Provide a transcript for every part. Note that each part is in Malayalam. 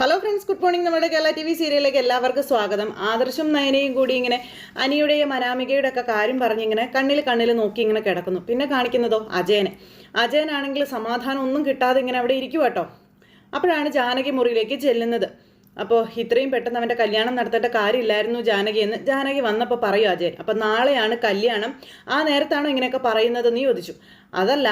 ഹലോ ഫ്രണ്ട്സ് ഗുഡ് മോർണിംഗ് നമ്മുടെ കേരള ടി വി സീരിയലിലേക്ക് എല്ലാവർക്കും സ്വാഗതം. ആദർശം നയനയും കൂടി ഇങ്ങനെ അനിയുടെയും അനാമികയുടെ ഒക്കെ കാര്യം പറഞ്ഞിങ്ങനെ കണ്ണിൽ കണ്ണിൽ നോക്കി ഇങ്ങനെ കിടക്കുന്നു. പിന്നെ കാണിക്കുന്നതോ? അജയനെ. അജയനാണെങ്കിൽ സമാധാനം ഒന്നും കിട്ടാതെ ഇങ്ങനെ അവിടെ ഇരിക്കുക കേട്ടോ അപ്പോഴാണ് ജാനകി മുറിയിലേക്ക് ചെല്ലുന്നത്. അപ്പോൾ ഇത്രയും പെട്ടെന്ന് അവന്റെ കല്യാണം നടത്തേണ്ട കാര്യമില്ലായിരുന്നു ജാനകി എന്ന് ജാനകി വന്നപ്പോൾ പറയും അജയൻ. അപ്പം നാളെയാണ് കല്യാണം. ആ നേരത്താണോ ഇങ്ങനെയൊക്കെ പറയുന്നതെന്ന് ചോദിച്ചു. അതല്ല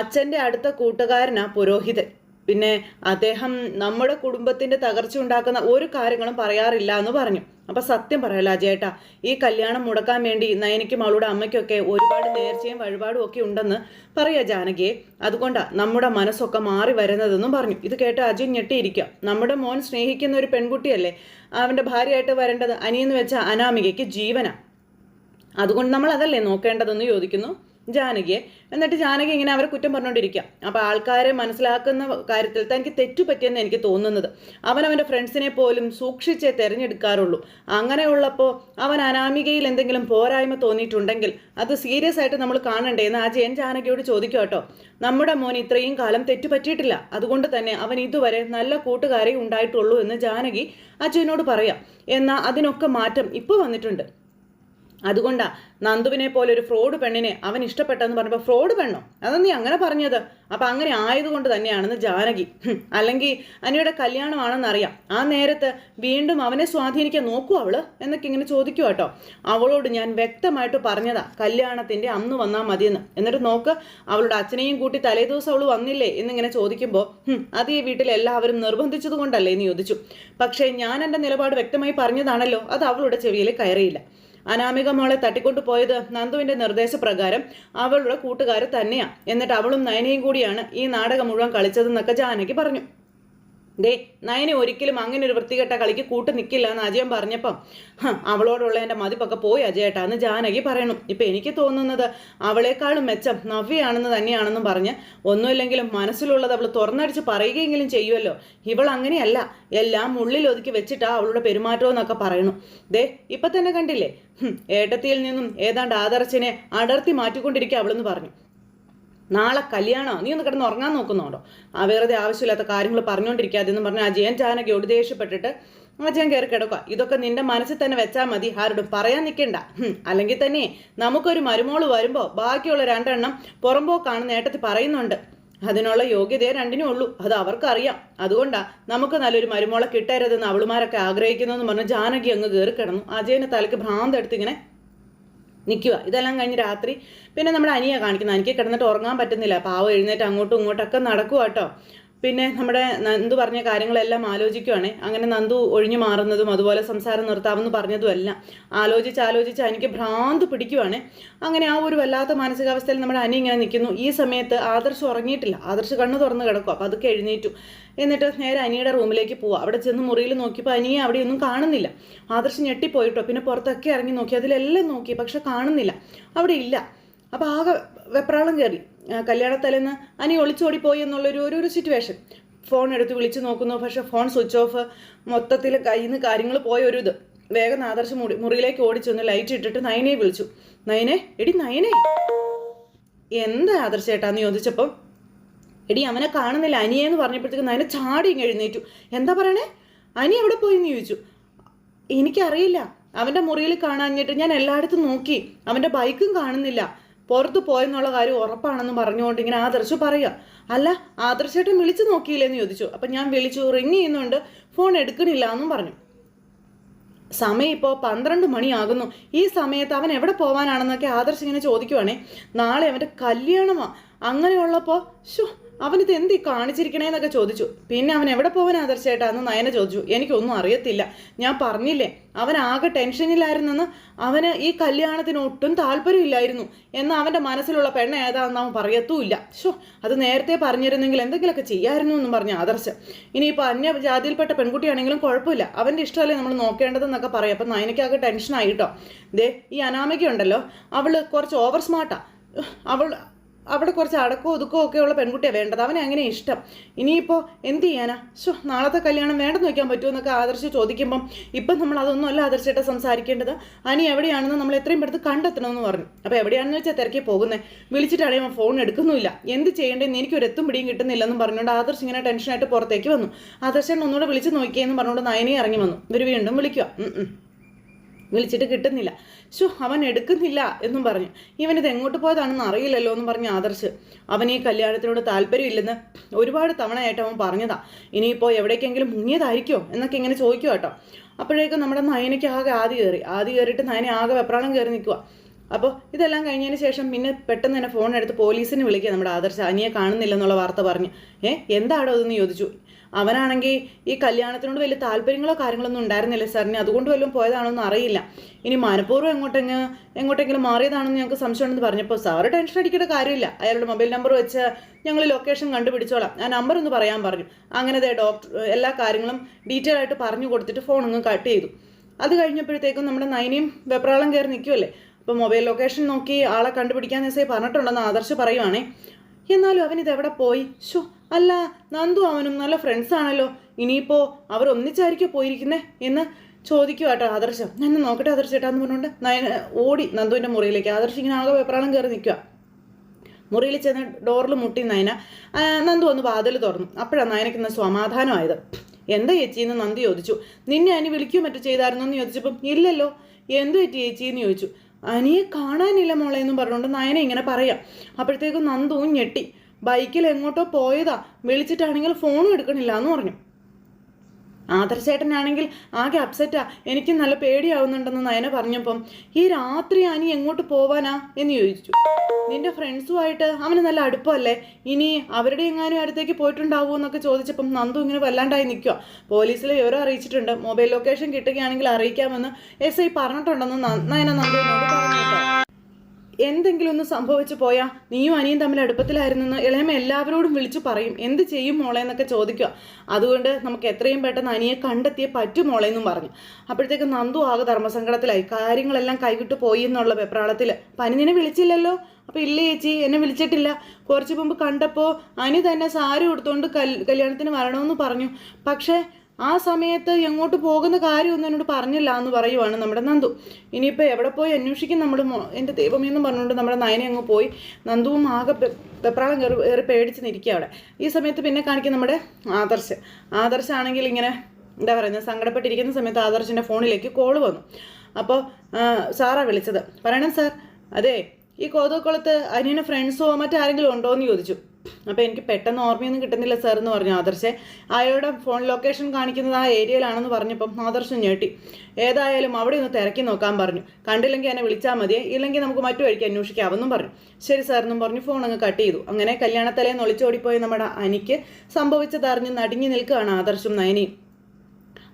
അച്ഛന്റെ അടുത്ത കൂട്ടുകാരനാ പുരോഹിതൻ. പിന്നെ അദ്ദേഹം നമ്മുടെ കുടുംബത്തിന്റെ തകർച്ച ഉണ്ടാക്കുന്ന ഒരു കാര്യങ്ങളും പറയാറില്ല എന്ന് പറഞ്ഞു. അപ്പൊ സത്യം പറയാലോ അജയേട്ടാ ഈ കല്യാണം മുടക്കാൻ വേണ്ടി നയനിക്കും അവളുടെ അമ്മയ്ക്കൊക്കെ ഒരുപാട് നേർച്ചയും വഴിപാടും ഒക്കെ ഉണ്ടെന്ന് പറയാ ജാനകിയെ. അതുകൊണ്ടാ നമ്മുടെ മനസ്സൊക്കെ മാറി വരുന്നതെന്നും പറഞ്ഞു. ഇത് കേട്ട് അജയൻ ഞെട്ടിയിരിക്കുക നമ്മുടെ മോൻ സ്നേഹിക്കുന്ന ഒരു പെൺകുട്ടിയല്ലേ? അവന്റെ ഭാര്യയായിട്ട് വരേണ്ടത് അനിയെന്ന് വെച്ച അനാമികയ്ക്ക് ജീവനാ. അതുകൊണ്ട് നമ്മൾ അതല്ലേ നോക്കേണ്ടതെന്ന് ചോദിക്കുന്നു? ജാനകിയെ. എന്നിട്ട് ജാനകി ഇങ്ങനെ അവരെ കുറ്റം പറഞ്ഞുകൊണ്ടിരിക്കുക അപ്പോൾ ആൾക്കാരെ മനസ്സിലാക്കുന്ന കാര്യത്തിൽ തനിക്ക് തെറ്റുപറ്റിയെന്ന് എനിക്ക് തോന്നുന്നത്. അവൻ അവന്റെ ഫ്രണ്ട്സിനെ പോലും സൂക്ഷിച്ചേ തിരഞ്ഞെടുക്കാറുള്ളൂ. അങ്ങനെയുള്ളപ്പോൾ അവൻ അനാമികയിൽ എന്തെങ്കിലും പോരായ്മ തോന്നിയിട്ടുണ്ടെങ്കിൽ അത് സീരിയസ് ആയിട്ട് നമ്മൾ കാണണ്ടേ എന്ന് ആ ജയൻ ജാനകിയോട് ചോദിക്കും കേട്ടോ നമ്മുടെ മോൻ ഇത്രയും കാലം തെറ്റുപറ്റിയിട്ടില്ല. അതുകൊണ്ട് തന്നെ അവൻ ഇതുവരെ നല്ല കൂട്ടുകാരെ ഉണ്ടായിട്ടുള്ളൂ എന്ന് ജാനകി അജയനോട് പറയാം. എന്നാൽ അതിനൊക്കെ മാറ്റം ഇപ്പോൾ വന്നിട്ടുണ്ട്. അതുകൊണ്ടാ നന്ദുവിനെ പോലെ ഒരു ഫ്രോഡ് പെണ്ണിനെ അവൻ ഇഷ്ടപ്പെട്ടെന്ന് പറഞ്ഞപ്പോൾ ഫ്രോഡ് പെണ്ണോ? അതാ നീ അങ്ങനെ പറഞ്ഞത്. അപ്പം അങ്ങനെ ആയതുകൊണ്ട് തന്നെയാണെന്ന് ജാനകി. അല്ലെങ്കിൽ അനിയുടെ കല്യാണമാണെന്ന് അറിയാം ആ നേരത്ത് വീണ്ടും അവനെ സ്വാധീനിക്കാൻ നോക്കൂ അവൾ എന്നൊക്കെ ഇങ്ങനെ ചോദിക്കുക കേട്ടോ. അവളോട് ഞാൻ വ്യക്തമായിട്ട് പറഞ്ഞതാ. കല്യാണത്തിന്റെ അന്ന് വന്നാൽ മതിയെന്ന്. എന്നിട്ട് നോക്ക് അവളുടെ അച്ഛനെയും കൂട്ടി തലേദിവസം അവൾ വന്നില്ലേ എന്നിങ്ങനെ ചോദിക്കുമ്പോൾ "ഹും, അത് ഈ വീട്ടിൽ എല്ലാവരും നിർബന്ധിച്ചത് കൊണ്ടല്ലേ എന്ന് ചോദിച്ചു. പക്ഷേ ഞാൻ എന്റെ നിലപാട് വ്യക്തമായി പറഞ്ഞതാണല്ലോ. അത് അവളുടെ ചെവിയിൽ കയറിയില്ല. അനാമിക മോളെ തട്ടിക്കൊണ്ടു പോയത് നന്ദുവിന്റെ നിർദ്ദേശപ്രകാരം അവളുടെ കൂട്ടുകാർ തന്നെയാണ് എന്നിട്ട് അവളും നയനയും കൂടിയാണ് ഈ നാടകം മുഴുവൻ കളിച്ചതെന്നൊക്കെ ജാനകി പറഞ്ഞു. ദേ നയനെ ഒരിക്കലും അങ്ങനെ ഒരു വൃത്തികെട്ട കളിക്ക് കൂട്ട് നിൽക്കില്ല എന്ന് അജയൻ പറഞ്ഞപ്പം "ഹ, അവളോടുള്ള എന്റെ മതിപ്പൊക്കെ പോയി അജയേട്ടാ എന്ന് ജാനകി പറയണം ഇപ്പം എനിക്ക് തോന്നുന്നത് അവളെക്കാളും മെച്ചം നവ്യയാണെന്ന് തന്നെയാണെന്നും പറഞ്ഞ് ഒന്നുമില്ലെങ്കിലും മനസ്സിലുള്ളത് അവൾ തുറന്നടിച്ച് പറയുകയെങ്കിലും ചെയ്യുമല്ലോ ഇവൾ അങ്ങനെയല്ല എല്ലാം ഉള്ളിൽ ഒതുക്കി വെച്ചിട്ടാ അവളുടെ പെരുമാറ്റം എന്നൊക്കെ പറയണു ദേ ഇപ്പം തന്നെ കണ്ടില്ലേ? ഏട്ടത്തിയിൽ നിന്നും ഏതാണ്ട് ആദർശിനെ അടർത്തി മാറ്റിക്കൊണ്ടിരിക്കുക അവളെന്ന് പറഞ്ഞു. നാളെ കല്യാണമാണ് നീ ഒന്ന് കിടന്ന് ഉറങ്ങാൻ നോക്കുന്നുണ്ടോ? ആ വെറുതെ ആവശ്യമില്ലാത്ത കാര്യങ്ങൾ പറഞ്ഞുകൊണ്ടിരിക്കാതെ എന്ന് പറഞ്ഞാൽ അജയൻ ചാനൊക്കെ ദേഷ്യപ്പെട്ടിട്ട് അജയൻ കയറി കിടക്കുക ഇതൊക്കെ നിന്റെ മനസ്സിൽ തന്നെ വെച്ചാൽ മതി. ആരോടും പറയാൻ നിൽക്കണ്ട അല്ലെങ്കിൽ തന്നെ നമുക്കൊരു മരുമോൾ വരുമ്പോൾ ബാക്കിയുള്ള രണ്ടെണ്ണം പുറമ്പോക്കാണ് നേട്ടത്തിൽ പറയുന്നുണ്ട്. അതിനുള്ള യോഗ്യതയെ രണ്ടിനും ഉള്ളൂ. അത് അവർക്കറിയാം. അതുകൊണ്ടാ നമുക്ക് നല്ലൊരു മരുമോളെ കിട്ടരുതെന്ന് അവളുമാരൊക്കെ ആഗ്രഹിക്കുന്നു എന്ന് പറഞ്ഞ് ജാനകി അങ്ങ് കയറി കിടന്നു. അജയന് തലയ്ക്ക് ഭ്രാന്തെടുത്ത് ഇങ്ങനെ നിൽക്കുക ഇതെല്ലാം കഴിഞ്ഞ് രാത്രി പിന്നെ നമ്മുടെ അനിയ കാണിക്കുന്നത് അനിക്ക് കിടന്നിട്ട് ഉറങ്ങാൻ പറ്റുന്നില്ല. പാവം എഴുന്നേറ്റ് അങ്ങോട്ടും ഇങ്ങോട്ടൊക്കെ നടക്കുക കേട്ടോ പിന്നെ നമ്മുടെ നന്ദു പറഞ്ഞ കാര്യങ്ങളെല്ലാം ആലോചിക്കുവാണേ. അങ്ങനെ നന്ദു ഒഴിഞ്ഞു മാറുന്നതും അതുപോലെ സംസാരം നിർത്താമെന്ന് പറഞ്ഞതും എല്ലാം ആലോചിച്ച് ആലോചിച്ച് എനിക്ക് ഭ്രാന്ത് പിടിക്കുവാണേ. അങ്ങനെ ആ ഒരു വല്ലാത്ത മാനസികാവസ്ഥയിൽ നമ്മുടെ അനി ഇങ്ങനെ നിൽക്കുന്നു. ഈ സമയത്ത് ആദർശ് ഉറങ്ങിയിട്ടില്ല. ആദർശ് കണ്ണ് തുറന്ന് കിടക്കും. അപ്പോൾ അതൊക്കെ എഴുന്നേറ്റു. എന്നിട്ട് നേരെ അനിയുടെ റൂമിലേക്ക് പോവുക അവിടെ ചെന്ന് മുറിയിൽ നോക്കിയപ്പോൾ അനിയെ അവിടെയൊന്നും കാണുന്നില്ല. ആദർശ് ഞെട്ടിപ്പോയിട്ടോ പിന്നെ പുറത്തൊക്കെ ഇറങ്ങി നോക്കി. അതിലെല്ലാം നോക്കി. പക്ഷെ കാണുന്നില്ല. അവിടെ ഇല്ല. അപ്പോൾ ആകെ വെപ്രാളം കയറി. കല്യാണത്തലേന്ന് അനി ഒളിച്ചോടിപ്പോയി എന്നുള്ളൊരു ഒരു ഒരു സിറ്റുവേഷൻ ഫോൺ എടുത്ത് വിളിച്ച് നോക്കുന്നു. പക്ഷേ ഫോൺ സ്വിച്ച് ഓഫ് മൊത്തത്തിൽ കയ്യിൽ നിന്ന് കാര്യങ്ങൾ പോയ ഒരു ഇത്. വേഗം ആദർശ് മുറി മുറിയിലേക്ക് ഓടിച്ചൊന്ന് ലൈറ്റ് ഇട്ടിട്ട് നയനെ വിളിച്ചു. നയനെ എടി നയനെ. എന്താ ആദർശേട്ടാന്ന് ചോദിച്ചപ്പോൾ എടി അവനെ കാണുന്നില്ല. അനിയെന്ന് പറഞ്ഞപ്പോഴത്തേക്ക് നയനെ ചാടി ഇങ്ങ് എഴുന്നേറ്റു. എന്താ പറയണേ? അനി എവിടെ പോയി എന്ന് ചോദിച്ചു. എനിക്കറിയില്ല. അവന്റെ മുറിയിൽ കാണാഞ്ഞിട്ട് ഞാൻ എല്ലായിടത്തും നോക്കി. അവന്റെ ബൈക്കും കാണുന്നില്ല. പുറത്ത് പോയെന്നുള്ള കാര്യം ഉറപ്പാണെന്ന് പറഞ്ഞുകൊണ്ട് ഇങ്ങനെ ആദർശ് പറയുക. അല്ല ആദർശേട്ടൻ വിളിച്ചു നോക്കിയില്ലെന്ന് ചോദിച്ചു. അപ്പം ഞാൻ വിളിച്ചു റിങ് ചെയ്യുന്നുണ്ട് ഫോൺ എടുക്കണില്ല എന്നും പറഞ്ഞു. സമയം ഇപ്പോൾ പന്ത്രണ്ട് മണിയാകുന്നു. ഈ സമയത്ത് അവൻ എവിടെ പോവാനാണെന്നൊക്കെ ആദർശ് ഇങ്ങനെ ചോദിക്കുവാണേ. നാളെ അവന്റെ കല്യാണമാണ് അങ്ങനെയുള്ളപ്പോൾ ഷോ അവനിത് എന്തി കാണിച്ചിരിക്കണേന്നൊക്കെ ചോദിച്ചു. പിന്നെ അവൻ എവിടെ പോവാൻ ആദർശേട്ടാ എന്ന് നയന ചോദിച്ചു. എനിക്കൊന്നും അറിയത്തില്ല. ഞാൻ പറഞ്ഞില്ലേ അവൻ ആകെ ടെൻഷനിലായിരുന്നെന്ന് അവന് ഈ കല്യാണത്തിന് ഒട്ടും താല്പര്യമില്ലായിരുന്നു. എന്ന് അവന്റെ മനസ്സിലുള്ള പെണ്ണ ഏതാണെന്ന് അവൻ പറയത്തുമില്ല. ഷോ അത് നേരത്തെ പറഞ്ഞിരുന്നെങ്കിൽ എന്തെങ്കിലുമൊക്കെ ചെയ്യായിരുന്നു എന്നും പറഞ്ഞു ആദർശ്. ഇനിയിപ്പോൾ അന്യ ജാതിയിൽപ്പെട്ട പെൺകുട്ടിയാണെങ്കിലും കുഴപ്പമില്ല. അവന്റെ ഇഷ്ടമല്ലേ നമ്മൾ നോക്കേണ്ടതെന്നൊക്കെ പറയും. അപ്പം നയനയ്ക്കാകെ ടെൻഷനായിട്ടോ ദേ ഈ അനാമിക ഉണ്ടല്ലോ അവൾ കുറച്ച് ഓവർ സ്മാർട്ടാണ് അവൾ അവിടെ കുറച്ച് അടക്കവും ഒതുക്കവും ഒക്കെ ഉള്ള പെൺകുട്ടിയാണ് വേണ്ടത്. അവനെ അങ്ങനെ ഇഷ്ടം. ഇനിയിപ്പോൾ എന്ത് ചെയ്യാനാ? ശോ നാളത്തെ കല്യാണം വേണ്ടെന്ന് വയ്ക്കാൻ പറ്റുമോ എന്നൊക്കെ ആദർശ് ചോദിക്കുമ്പം ഇപ്പം നമ്മൾ അതൊന്നും അല്ല ആദർശമായിട്ട് സംസാരിക്കേണ്ടത്. അനി എവിടെയാണെന്ന് നമ്മൾ എത്രയും പെടുത്ത് കണ്ടെത്തണമെന്ന് പറഞ്ഞു. അപ്പോൾ എവിടെയാണെന്ന് വെച്ചാൽ തിരക്കി പോകുന്നത് വിളിച്ചിട്ടാണെങ്കിൽ അവൻ ഫോൺ എടുക്കുന്നില്ല എന്ത് ചെയ്യേണ്ടതെന്ന് എനിക്കൊരു എത്തും പിടിയും കിട്ടുന്നില്ലെന്നും പറഞ്ഞുകൊണ്ട് ആദർശ് ഇങ്ങനെ ടെൻഷനായിട്ട് പുറത്തേക്ക് വന്നു. ആദർശൻ ഒന്നുകൂടെ വിളിച്ച് നോക്കിയെന്ന് പറഞ്ഞുകൊണ്ട് നയനെ ഇറങ്ങി വന്നു. ഇവർ വീണ്ടും വിളിക്കുക. വിളിച്ചിട്ട് കിട്ടുന്നില്ല. ശു അവൻ എടുക്കുന്നില്ല എന്നും പറഞ്ഞു. ഇവനിത് എങ്ങോട്ട് പോയതാണെന്ന് അറിയില്ലല്ലോ എന്ന് പറഞ്ഞ് ആദർശ് അവൻ ഈ കല്യാണത്തിനോട് താല്പര്യമില്ലെന്ന് ഒരുപാട് തവണയായിട്ട് അവൻ പറഞ്ഞതാ. ഇനിയിപ്പോൾ എവിടേക്കെങ്കിലും മുങ്ങിയതായിരിക്കോ? എന്നൊക്കെ ഇങ്ങനെ ചോദിക്കുക കേട്ടോ അപ്പോഴേക്കും നമ്മുടെ നയനയ്ക്ക് ആകെ ആദ്യ കയറി. ആദ്യ കയറിയിട്ട് നയനെ ആകെ വെപ്രാളം കയറി നിൽക്കുക അപ്പോൾ ഇതെല്ലാം കഴിഞ്ഞതിന് ശേഷം പിന്നെ പെട്ടെന്ന് തന്നെ ഫോൺ എടുത്ത് പോലീസിനെ വിളിക്കുക നമ്മുടെ ആദർശ അനിയെ കാണുന്നില്ലെന്നുള്ള വാർത്ത പറഞ്ഞു. ഏ എന്താടോ അതെന്ന് ചോദിച്ചു? അവനാണെങ്കിൽ ഈ കല്യാണത്തിനോട് വലിയ താല്പര്യങ്ങളോ കാര്യങ്ങളൊന്നും ഉണ്ടായിരുന്നില്ല സാറിന്. അതുകൊണ്ട് വല്ലതും പോയതാണോ എന്ന് അറിയില്ല. ഇനി മനഃപൂർവം എങ്ങോട്ടെങ്ങ് എങ്ങോട്ടെങ്കിലും മാറിയതാണെന്ന് ഞങ്ങൾക്ക് സംശയമുണ്ടെന്ന് പറഞ്ഞപ്പോൾ സാറ് ടെൻഷൻ അടിക്കേണ്ട കാര്യമില്ല. അയാളുടെ മൊബൈൽ നമ്പർ വെച്ച് ഞങ്ങൾ ലൊക്കേഷൻ കണ്ടുപിടിച്ചോളാം. ആ നമ്പർ ഒന്ന് പറയാൻ പറഞ്ഞു. അങ്ങനെ ഡോക്ടർ എല്ലാ കാര്യങ്ങളും ഡീറ്റെയിൽ ആയിട്ട് പറഞ്ഞു കൊടുത്തിട്ട് ഫോൺ അങ്ങ് കട്ട് ചെയ്തു. അത് കഴിഞ്ഞപ്പോഴത്തേക്കും നമ്മുടെ നൈനിയും വെപ്രാളം കയറി നിൽക്കുമല്ലേ അപ്പോൾ മൊബൈൽ ലൊക്കേഷൻ നോക്കി ആളെ കണ്ടുപിടിക്കാൻ എസ് പറഞ്ഞിട്ടുണ്ടെന്ന് ആദർശ് പറയുവാണേ. എന്നാലും അവൻ ഇത് എവിടെ പോയി? ഷോ അല്ല നന്ദു അവനും നല്ല ഫ്രണ്ട്സ് ആണല്ലോ. ഇനിയിപ്പോൾ അവർ ഒന്നിച്ചായിരിക്കോ പോയിരിക്കുന്നേ എന്ന് ചോദിക്കുക കേട്ടോ ആദർശം. ഞാൻ നോക്കട്ടെ ആദർശ് ചേട്ടാന്ന് പറഞ്ഞുകൊണ്ട് നയന ഓടി നന്ദുവിന്റെ മുറിയിലേക്ക്. ആദർശ് ഇങ്ങനെ ആകെ വെപ്രാളം കയറി നിൽക്കുക മുറിയിൽ ചെന്ന് ഡോറിൽ മുട്ടി നയന. നന്ദു ഒന്ന് വാതിൽ തുറന്നു. അപ്പോഴാണ് നയനയ്ക്ക് ഇന്ന് സമാധാനമായത്. എന്താ ചേച്ചി എന്ന് നന്ദി ചോദിച്ചു. നിന്നെ അനി വിളിക്കുകയോ മറ്റോ ചെയ്തായിരുന്നു എന്ന് ചോദിച്ചപ്പം ഇല്ലല്ലോ. എന്തു പറ്റി ചേച്ചി എന്ന് ചോദിച്ചു. അനിയെ കാണാനില്ല മോളെ എന്നും പറഞ്ഞുകൊണ്ട് നയന ഇങ്ങനെ പറയാം. അപ്പോഴത്തേക്കും നന്ദുവും ഞെട്ടി. ബൈക്കിൽ എങ്ങോട്ടോ പോയതാ. വിളിച്ചിട്ടാണെങ്കിൽ ഫോണും എടുക്കണില്ല എന്ന് പറഞ്ഞു. ആദർശേട്ടനാണെങ്കിൽ ആകെ അപ്സെറ്റാ എനിക്ക് നല്ല പേടിയാവുന്നുണ്ടെന്ന് നയന പറഞ്ഞപ്പം ഈ രാത്രി അനി എങ്ങോട്ട് പോവാനാ? എന്ന് ചോദിച്ചു. നിന്റെ ഫ്രണ്ട്സുമായിട്ട് അവന് നല്ല അടുപ്പമല്ലേ? ഇനി അവരുടെ എങ്ങാനും അടുത്തേക്ക് പോയിട്ടുണ്ടാവുമോ എന്നൊക്കെ ചോദിച്ചപ്പം നന്ദു ഇങ്ങനെ വല്ലാണ്ടായി നിൽക്കുക പോലീസിൽ വിവരം അറിയിച്ചിട്ടുണ്ട്. മൊബൈൽ ലൊക്കേഷൻ കിട്ടുകയാണെങ്കിൽ അറിയിക്കാമെന്ന് എസ് ഐ പറഞ്ഞിട്ടുണ്ടെന്ന് നയന നന്ദുവിനോട് പറഞ്ഞു എന്തെങ്കിലും ഒന്ന് സംഭവിച്ചു പോയാൽ നീയും അനിയും തമ്മിൽ അടുപ്പത്തിലായിരുന്നെന്ന് ഇളയമ്മ എല്ലാവരോടും വിളിച്ചു പറയും. എന്ത് ചെയ്യും മോളെ എന്നൊക്കെ ചോദിക്കുക. അതുകൊണ്ട് നമുക്ക് എത്രയും പെട്ടെന്ന് അനിയെ കണ്ടെത്തിയേ പറ്റും മോളെ എന്നും പറഞ്ഞു. അപ്പോഴത്തേക്ക് നന്ദു ആകെ ധർമ്മസങ്കടത്തിലായി. കാര്യങ്ങളെല്ലാം കൈവിട്ടു പോയി എന്നുള്ള വെപ്രാളത്തിൽ പനിനെ വിളിച്ചില്ലല്ലോ? അപ്പോൾ ഇല്ല ചേച്ചി? എന്നെ വിളിച്ചിട്ടില്ല. കുറച്ച് മുമ്പ് കണ്ടപ്പോൾ അനി തന്നെ സാരി കൊടുത്തുകൊണ്ട് കല്യാണത്തിന് വരണമെന്ന് പറഞ്ഞു. പക്ഷേ ആ സമയത്ത് എങ്ങോട്ട് പോകുന്ന കാര്യമൊന്നും എന്നോട് പറഞ്ഞില്ല എന്ന് പറയുവാണ് നമ്മുടെ നന്ദു. ഇനിയിപ്പോൾ എവിടെ പോയി അന്വേഷിക്കും നമ്മുടെ മോ എന്റെ ദൈവമേ എന്ന് പറഞ്ഞുകൊണ്ട് നമ്മുടെ നയനെ അങ്ങ് പോയി നന്ദുവും ആകെ പെപ്രാളം കയറി കയറി പേടിച്ച് നിൽക്കുക അവിടെ. ഈ സമയത്ത് പിന്നെ കാണിക്കും നമ്മുടെ ആദർശ്. ആദർശാണെങ്കിൽ ഇങ്ങനെ എന്താ പറയുന്നത് സങ്കടപ്പെട്ടിരിക്കുന്ന സമയത്ത് ആദർശിന്റെ ഫോണിലേക്ക് കോൾ വന്നു. അപ്പോൾ സാറാ വിളിച്ചത്. പറയണം സാർ. അതെ ഈ കോതക്കുളത്ത് അനിയന് ഫ്രണ്ട്സോ മറ്റാരെങ്കിലും ഉണ്ടോ എന്ന് ചോദിച്ചു. അപ്പോൾ എനിക്ക് പെട്ടെന്ന് ഓർമ്മയൊന്നും കിട്ടുന്നില്ല സാർ എന്ന് പറഞ്ഞു. ആദർശെ അയാളുടെ ഫോൺ ലൊക്കേഷൻ കാണിക്കുന്നത് ആ ഏരിയയിലാണെന്ന് പറഞ്ഞപ്പം ആദർശം ഞെട്ടി. ഏതായാലും അവിടെ ഒന്ന് തിരക്കി നോക്കാൻ പറഞ്ഞു. കണ്ടില്ലെങ്കിൽ എന്നെ വിളിച്ചാൽ മതി. ഇല്ലെങ്കിൽ നമുക്ക് മറ്റു വഴിക്ക് അന്വേഷിക്കാമെന്നും പറഞ്ഞു. ശരി സാർ എന്നും പറഞ്ഞു ഫോൺ അങ്ങ് കട്ട് ചെയ്തു. അങ്ങനെ കല്യാണത്തലേന്ന് ഒളിച്ചോടിപ്പോയി നമ്മുടെ അനിക്ക് സംഭവിച്ചതറിഞ്ഞ് നടുങ്ങി നിൽക്കുകയാണ് ആദർശും നയനിയും.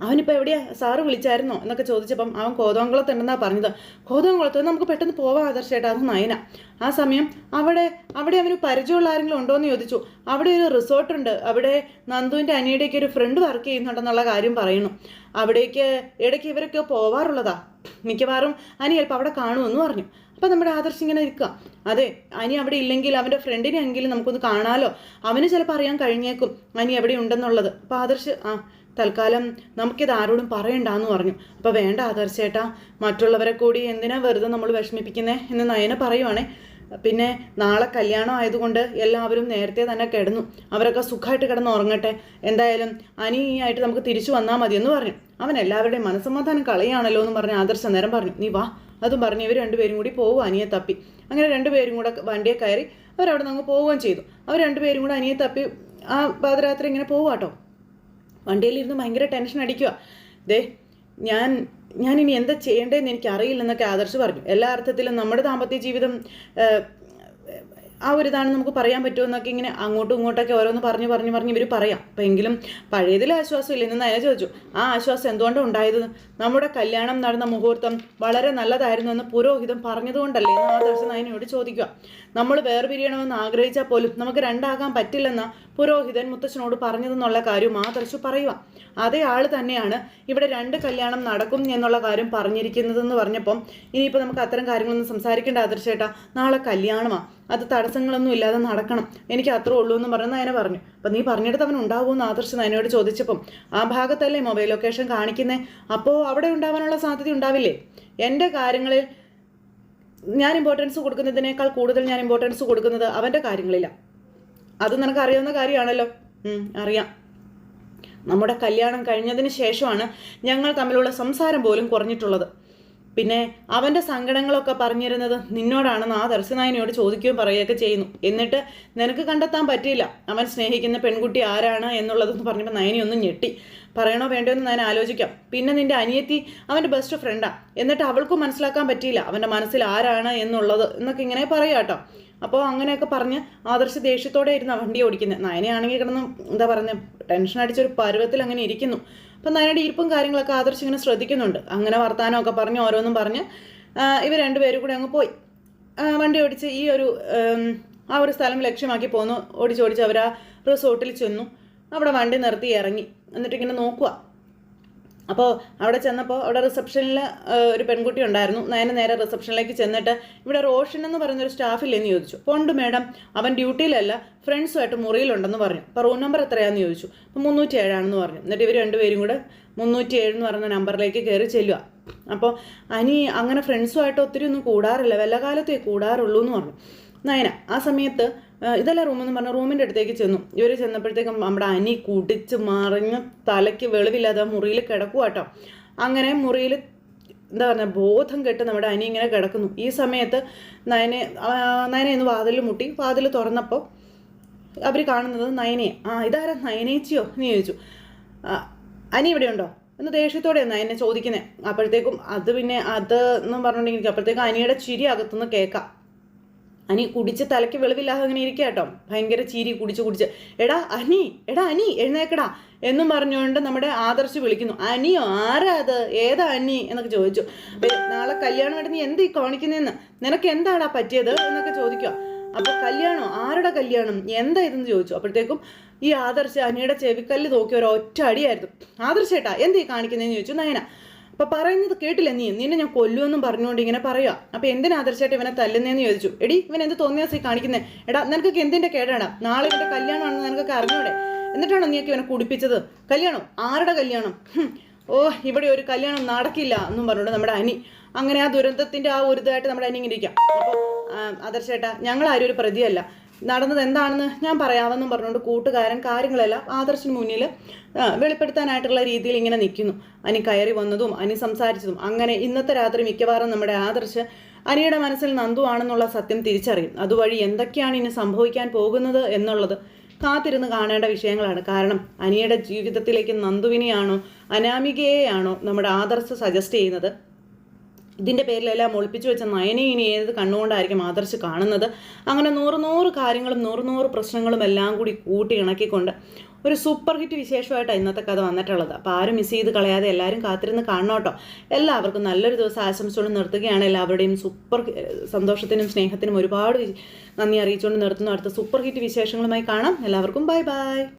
അവനിപ്പോൾ എവിടെയാ? സാറ് വിളിച്ചായിരുന്നോ? എന്നൊക്കെ ചോദിച്ചപ്പം അവൻ കോതോങ്കുളത്തുണ്ടെന്നാ പറഞ്ഞത്. കോതോങ്കുളത്ത് നമുക്ക് പെട്ടെന്ന് പോവാം ആദർശേട്ടാ അത് നയന. ആ സമയം അവിടെ അവിടെ അവന് പരിചയമുള്ള ആരെങ്കിലും ഉണ്ടോ എന്ന് ചോദിച്ചു. അവിടെ ഒരു റിസോർട്ടുണ്ട് അവിടെ നന്ദുവിന്റെ അനിയുടെയൊക്കെ ഒരു ഫ്രണ്ട് വർക്ക് ചെയ്യുന്നുണ്ടെന്നുള്ള കാര്യം പറയുന്നു. അവിടേക്ക് ഇടയ്ക്ക് ഇവരൊക്കെ പോവാറുള്ളതാ. മിക്കവാറും അനി ചിലപ്പോൾ അവിടെ കാണുമെന്ന് പറഞ്ഞു. അപ്പം നമ്മുടെ ആദർശ് ഇങ്ങനെ ഇരിക്കുക അതെ അനി അവിടെ ഇല്ലെങ്കിൽ അവന്റെ ഫ്രണ്ടിനെ എങ്കിലും നമുക്കൊന്ന് കാണാലോ. അവന് ചിലപ്പോൾ അറിയാൻ കഴിഞ്ഞേക്കും അനി എവിടെ ഉണ്ടെന്നുള്ളത്. അപ്പോൾ ആദർശ് ആ തൽക്കാലം നമുക്കിത് ആരോടും പറയണ്ടാന്ന് പറഞ്ഞു. അപ്പോൾ വേണ്ട ആദർശേട്ടാ മറ്റുള്ളവരെ കൂടി എന്തിനാ വെറുതെ നമ്മൾ വിഷമിപ്പിക്കുന്നേ എന്ന് നയന പറയുവാണേ. പിന്നെ നാളെ കല്യാണം ആയതുകൊണ്ട് എല്ലാവരും നേരത്തെ തന്നെ കിടന്നു. അവരൊക്കെ സുഖമായിട്ട് കിടന്ന് ഉറങ്ങട്ടെ. എന്തായാലും അനിയായിട്ട് നമുക്ക് തിരിച്ചു വന്നാൽ മതി എന്ന് പറഞ്ഞു. അവൻ എല്ലാവരുടെയും മനസ്സമാധാനം കളയാണല്ലോ എന്ന് പറഞ്ഞ് ആദർശ നേരം പറഞ്ഞു. നീ വാ. അതും പറഞ്ഞ് ഇവർ രണ്ടുപേരും കൂടി പോകും അനിയെ തപ്പി. അങ്ങനെ രണ്ടുപേരും കൂടെ വണ്ടിയെ കയറി അവരവിടെ നിന്ന് പോവുകയും ചെയ്തു. അവർ രണ്ടുപേരും കൂടെ അനിയെ തപ്പി ആ പാതിരാത്രി ഇങ്ങനെ പോവാട്ടോ. വണ്ടിയിലിരുന്ന് ഭയങ്കര ടെൻഷൻ അടിക്കുക ദേ ഞാൻ ഞാൻ ഇനി എന്താ ചെയ്യേണ്ടതെന്ന് എനിക്ക് അറിയില്ലെന്നൊക്കെ ആദർശ് പറഞ്ഞു. എല്ലാ അർത്ഥത്തിലും നമ്മുടെ ദാമ്പത്യ ജീവിതം ആ ഒരു ഇതാണ് നമുക്ക് പറയാൻ പറ്റുമെന്നൊക്കെ ഇങ്ങനെ അങ്ങോട്ടും ഇങ്ങോട്ടൊക്കെ ഓരോന്ന് പറഞ്ഞു പറഞ്ഞു പറഞ്ഞ് ഇവർ പറയാം. അപ്പം എങ്കിലും പഴയതിൽ ആശ്വാസമില്ല എന്ന് നയന ചോദിച്ചു. ആ ആശ്വാസം എന്തുകൊണ്ടാണ് ഉണ്ടായത്? നമ്മുടെ കല്യാണം നടന്ന മുഹൂർത്തം വളരെ നല്ലതായിരുന്നു എന്ന് പുരോഹിതം പറഞ്ഞതുകൊണ്ടല്ലേ എന്ന് ആദർശ നയനയോട് ചോദിക്കുക നമ്മൾ വേർപിരിയണമെന്ന് ആഗ്രഹിച്ചാൽ പോലും നമുക്ക് രണ്ടാകാൻ പറ്റില്ലെന്ന് പുരോഹിതൻ മുത്തച്ഛനോട് പറഞ്ഞതെന്നുള്ള കാര്യം മാതൃശു പറയുക. അതേ ആൾ തന്നെയാണ് ഇവിടെ രണ്ട് കല്യാണം നടക്കും എന്നുള്ള കാര്യം പറഞ്ഞിരിക്കുന്നതെന്ന് പറഞ്ഞപ്പം ഇനിയിപ്പോൾ നമുക്ക് അത്തരം കാര്യങ്ങളൊന്നും സംസാരിക്കേണ്ട ആദർശേട്ടാ. നാളെ കല്യാണമാണ് അത് തടസ്സങ്ങളൊന്നും ഇല്ലാതെ നടക്കണം. എനിക്ക് അത്രേ ഉള്ളൂ എന്ന് പറഞ്ഞ് നയന പറഞ്ഞു. അപ്പം നീ പറഞ്ഞിടത്ത് അവൻ ഉണ്ടാവുമെന്ന് ആദർശ് നയനോട് ചോദിച്ചപ്പം ആ ഭാഗത്തല്ലേ മൊബൈൽ ലൊക്കേഷൻ കാണിക്കുന്നേ? അപ്പോൾ അവിടെ ഉണ്ടാവാനുള്ള സാധ്യത ഉണ്ടാവില്ലേ? എന്റെ കാര്യങ്ങളിൽ ഞാൻ ഇമ്പോർട്ടൻസ് കൊടുക്കുന്നതിനേക്കാൾ കൂടുതൽ ഞാൻ ഇമ്പോർട്ടൻസ് കൊടുക്കുന്നത് അവന്റെ കാര്യങ്ങളിലാണ് അത് നിനക്ക് അറിയാവുന്ന കാര്യമാണല്ലോ അറിയാം. നമ്മുടെ കല്യാണം കഴിഞ്ഞതിന് ശേഷമാണ് ഞങ്ങൾ തമ്മിലുള്ള സംസാരം പോലും കുറഞ്ഞിട്ടുള്ളത്. പിന്നെ അവന്റെ സങ്കടങ്ങളൊക്കെ പറഞ്ഞിരുന്നത് നിന്നോടാണെന്ന് ആ ദർശനായനോട് ചോദിക്കുകയും പറയുകയൊക്കെ ചെയ്യുന്നു. എന്നിട്ട് നിനക്ക് കണ്ടെത്താൻ പറ്റിയില്ല. അവൻ സ്നേഹിക്കുന്ന പെൺകുട്ടി ആരാണ് എന്നുള്ളതെന്ന് പറഞ്ഞപ്പോൾ നയനി ഒന്ന് ഞെട്ടി. പറയണോ വേണ്ടോ എന്ന് ഞാൻ ആലോചിക്കാം. പിന്നെ നിന്റെ അനിയത്തി അവന്റെ ബെസ്റ്റ് ഫ്രണ്ടാ എന്നിട്ട് അവൾക്കും മനസ്സിലാക്കാൻ പറ്റിയില്ല. അവന്റെ മനസ്സിൽ ആരാണ് എന്നുള്ളത് എന്നൊക്കെ ഇങ്ങനെ പറയാം കേട്ടോ അപ്പോൾ അങ്ങനെയൊക്കെ പറഞ്ഞ് ആദർശ ദേഷ്യത്തോടെ ഇരുന്ന വണ്ടി ഓടിക്കുന്നത് നയനയാണെങ്കിൽ കിടന്ന് എന്താ പറയുന്നത് ടെൻഷൻ അടിച്ചൊരു പരുവത്തിൽ അങ്ങനെ ഇരിക്കുന്നു. അപ്പം നയനയുടെ ഇരിപ്പും കാര്യങ്ങളൊക്കെ ആദർശ് ഇങ്ങനെ ശ്രദ്ധിക്കുന്നുണ്ട്. അങ്ങനെ വർത്താനമൊക്കെ പറഞ്ഞ് ഓരോന്നും പറഞ്ഞ് ഇവർ രണ്ടുപേരും കൂടെ അങ്ങ് പോയി. വണ്ടി ഓടിച്ച് ഈ ഒരു ആ ഒരു സ്ഥലം ലക്ഷ്യമാക്കി പോന്നു. ഓടിച്ചോടിച്ച് അവർ ആ റിസോർട്ടിൽ ചെന്നു. അവിടെ വണ്ടി നിർത്തി ഇറങ്ങി. എന്നിട്ട് ഇങ്ങനെ നോക്കുക അപ്പോൾ അവിടെ ചെന്നപ്പോൾ അവിടെ റിസപ്ഷനിൽ ഒരു പെൺകുട്ടി ഉണ്ടായിരുന്നു. നേരെ നേരെ റിസപ്ഷനിലേക്ക് ചെന്നിട്ട് ഇവിടെ റോഷൻ എന്ന് പറയുന്നൊരു സ്റ്റാഫില്ലെന്ന് ചോദിച്ചു. അപ്പോൾ ഉണ്ട് മേഡം. അവൻ ഡ്യൂട്ടിയിലല്ല ഫ്രണ്ട്സുമായിട്ട് മുറിയിലുണ്ടെന്ന് പറഞ്ഞു. അപ്പോൾ റൂം നമ്പർ എത്രയാണെന്ന് ചോദിച്ചു. അപ്പോൾ മുന്നൂറ്റി ഏഴാണെന്ന് പറഞ്ഞു. എന്നിട്ട് ഇവർ രണ്ടുപേരും കൂടെ മുന്നൂറ്റി ഏഴ് എന്ന് പറയുന്ന നമ്പറിലേക്ക് കയറി ചെല്ലുക അപ്പോൾ അനി അങ്ങനെ ഫ്രണ്ട്സുമായിട്ട് ഒത്തിരി ഒന്നും കൂടാറില്ല. വല്ല കാലത്തേ കൂടാറുള്ളൂ എന്ന് പറഞ്ഞു. നയന ആ സമയത്ത് ഇതല്ല റൂമെന്ന് പറഞ്ഞ റൂമിന്റെ അടുത്തേക്ക് ചെന്നു. ഇവർ ചെന്നപ്പോഴത്തേക്കും നമ്മുടെ അനി കുടിച്ച് മറിഞ്ഞ് തലയ്ക്ക് വെളിവില്ലാതെ മുറിയിൽ കിടക്കുക കേട്ടോ അങ്ങനെ മുറിയിൽ എന്താ പറയുക ബോധം കെട്ട് നമ്മുടെ അനി ഇങ്ങനെ കിടക്കുന്നു. ഈ സമയത്ത് നയനെ നയനെ ഒന്ന് വാതിൽ മുട്ടി. വാതിൽ തുറന്നപ്പോൾ അവർ കാണുന്നത് നയനയെ. ആ ഇതാരാ നയനേച്ചിയോ എന്ന് ചോദിച്ചു. അനി ഇവിടെ ഉണ്ടോ? എന്ന് ദേഷ്യത്തോടെയാണ് നയനെ ചോദിക്കുന്നത് അപ്പോഴത്തേക്കും അത് പിന്നെ അത് എന്ന് പറഞ്ഞിട്ടുണ്ടെങ്കിൽ അപ്പോഴത്തേക്കും അനിയുടെ ചിരി അകത്തുനിന്ന് കേൾക്കാം. അനി കുടിച്ച് തലയ്ക്ക് വെളിവില്ലാതെ അങ്ങനെ ഇരിക്കുക കേട്ടോ. ഭയങ്കര ചീരി കുടിച്ച് കുടിച്ച്. എടാ അനി എടാ അനി എഴുന്നേക്കടാ എന്നും പറഞ്ഞുകൊണ്ട് നമ്മുടെ ആദർശ് വിളിക്കുന്നു. അനിയോ ആരാ അത്? ഏതാ അനി? എന്നൊക്കെ ചോദിച്ചു. നാളെ കല്യാണമായിട്ട് നീ എന്ത് കാണിക്കുന്നതെന്ന് നിനക്ക് എന്താടാ പറ്റിയത് എന്നൊക്കെ ചോദിക്കുക. അപ്പൊ കല്യാണോ? ആരുടെ കല്യാണം? എന്താ ഇതെന്ന് ചോദിച്ചു. അപ്പോഴത്തേക്കും ഈ ആദർശ് അനിയുടെ ചെവിക്കല്ല് നോക്കി ഒരു ഒറ്റ അടിയായിരുന്നു ആദർശേട്ടാ എന്ത് ഈ കാണിക്കുന്നതെന്ന് ചോദിച്ചു. നയന അപ്പൊ പറയുന്നത് കേട്ടില്ല നീ? നിന്നെ ഞാൻ കൊല്ലുമെന്നും പറഞ്ഞുകൊണ്ട് ഇങ്ങനെ പറയാ അപ്പൊ എന്തിനാ ആദർശമായിട്ട് ഇവനെ തല്ലുന്നേന്ന് ചോദിച്ചു? എടി ഇവൻ എന്ത് തോന്നിയാ സീ കാണിക്കുന്നേ? എടാ നിനക്കൊക്കെ എന്തിന്റെ കേടാടാ? നാളെ ഇവന്റെ കല്യാണമാണെന്ന് നിനക്കൊക്കെ അറിഞ്ഞൂടെ? എന്നിട്ടാണോ നീയൊക്കെ ഇവനെ കുടിപ്പിച്ചത്? കല്യാണം? ആരുടെ കല്യാണം? ഓ ഇവിടെ ഒരു കല്യാണം നടക്കില്ല എന്നും പറഞ്ഞുകൊണ്ട് നമ്മുടെ അനി. അങ്ങനെ ആ ദുരന്തത്തിന്റെ ആ ഒരു ഇതായിട്ട് നമ്മുടെ അനി ഇങ്ങനെ ഇരിക്കാം. അപ്പോൾ ആദർശേട്ടാ ഞങ്ങൾ ആരും ഒരു പ്രതിയല്ല. നടന്നത് എന്താണെന്ന് ഞാൻ പറയാമെന്നും പറഞ്ഞുകൊണ്ട് കൂട്ടുകാരൻ കാര്യങ്ങളെല്ലാം ആദർശിന് മുന്നിൽ വെളിപ്പെടുത്താനായിട്ടുള്ള രീതിയിൽ ഇങ്ങനെ നിൽക്കുന്നു. അനി കയറി വന്നതും അനി സംസാരിച്ചതും. അങ്ങനെ ഇന്നത്തെ രാത്രി മിക്കവാറും നമ്മുടെ ആദർശ് അനിയുടെ മനസ്സിൽ നന്ദു ആണെന്നുള്ള സത്യം തിരിച്ചറിയും. അതുവഴി എന്തൊക്കെയാണ് ഇനി സംഭവിക്കാൻ പോകുന്നത് എന്നുള്ളത് കാത്തിരുന്ന് കാണേണ്ട വിഷയങ്ങളാണ്. കാരണം അനിയുടെ ജീവിതത്തിലേക്ക് നന്ദുവിനെയാണോ അനാമികയെയാണോ നമ്മുടെ ആദർശ് സജസ്റ്റ് ചെയ്യുന്നത്? ഇതിന്റെ പേരിലെല്ലാം ഒളിപ്പിച്ചു വെച്ച നയനെ ഇനി ഏത് കണ്ണുകൊണ്ടായിരിക്കും ആദർശ് കാണുന്നത്? അങ്ങനെ നൂറ് നൂറ് കാര്യങ്ങളും നൂറ് നൂറ് പ്രശ്നങ്ങളും എല്ലാം കൂടി കൂട്ടി ഇണക്കിക്കൊണ്ട് ഒരു സൂപ്പർ ഹിറ്റ് വിശേഷമായിട്ടാണ് ഇന്നത്തെ കഥ വന്നിട്ടുള്ളത്. അപ്പോൾ ആരും മിസ് ചെയ്ത് കളയാതെ എല്ലാവരും കാത്തിരുന്ന് കാണണം കേട്ടോ. എല്ലാവർക്കും നല്ലൊരു ദിവസം ആശംസിച്ചുകൊണ്ട് നിർത്തുകയാണ്. എല്ലാവരുടെയും സൂപ്പർ സന്തോഷത്തിനും സ്നേഹത്തിനും ഒരുപാട് നന്ദി അറിയിച്ചുകൊണ്ട് നിർത്തുന്നു. അടുത്ത സൂപ്പർ ഹിറ്റ് വിശേഷങ്ങളുമായി കാണാം. എല്ലാവർക്കും ബൈ ബൈ